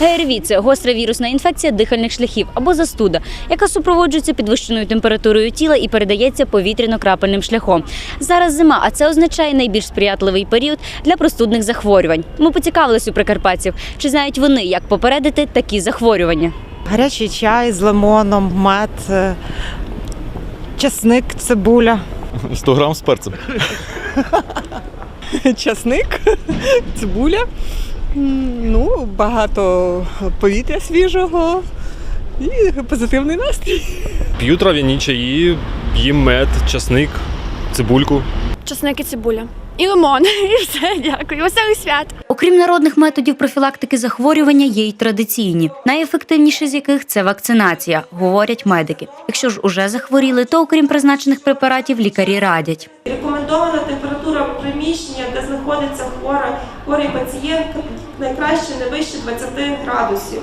ГРВІ – це гостра вірусна інфекція дихальних шляхів або застуда, яка супроводжується підвищеною температурою тіла і передається повітряно-крапельним шляхом. Зараз зима, а це означає найбільш сприятливий період для простудних захворювань. Ми поцікавились у прикарпатців, чи знають вони, як попередити такі захворювання. Гарячий чай з лимоном, мед, е, часник, цибуля. 100 грам з перцем. часник, цибуля, м, ну, багато повітря свіжого і позитивний настрій. П'ю трав'яні чаї, їм мед, часник, цибульку. часник і цибуля. І лимон. І все, дякую. Веселих свят. Окрім народних методів профілактики захворювання, є й традиційні, найефективніші з яких це вакцинація, говорять медики. Якщо ж уже захворіли, то окрім призначених препаратів лікарі радять. Рекомендована температура приміщення, де знаходиться хвора, хворий пацієнт, найкраще не вище 20 градусів,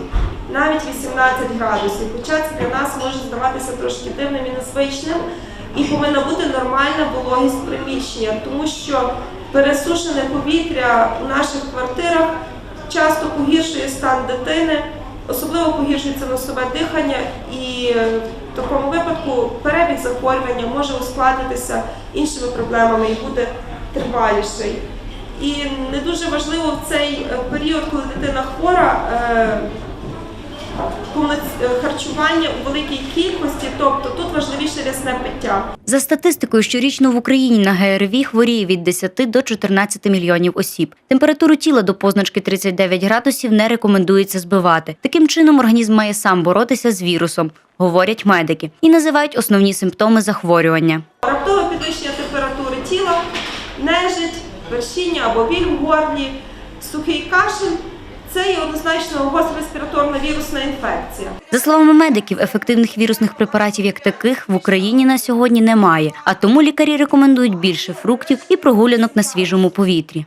навіть 18 градусів. Хоча це для нас може здаватися трошки дивним і незвичним. І повинна бути нормальна вологість приміщення, тому що пересушене повітря у наших квартирах часто погіршує стан дитини, особливо погіршується носове дихання, і е, в такому випадку перебіг захворювання може ускладнитися іншими проблемами і буде триваліший. І не дуже важливо в цей е, період, коли дитина хвора, е, харчування у великій кількості, тобто тут важливіше рясне пиття. За статистикою, щорічно в Україні на ГРВІ хворіє від 10 до 14 мільйонів осіб. Температуру тіла до позначки 39 градусів не рекомендується збивати. Таким чином, організм має сам боротися з вірусом, говорять медики, і називають основні симптоми захворювання. Раптове підвищення температури тіла, нежить, вершіння або біль в горлі, сухий кашель це є однозначно респіраторна вірусна інфекція. За словами медиків, ефективних вірусних препаратів як таких в Україні на сьогодні немає, а тому лікарі рекомендують більше фруктів і прогулянок на свіжому повітрі.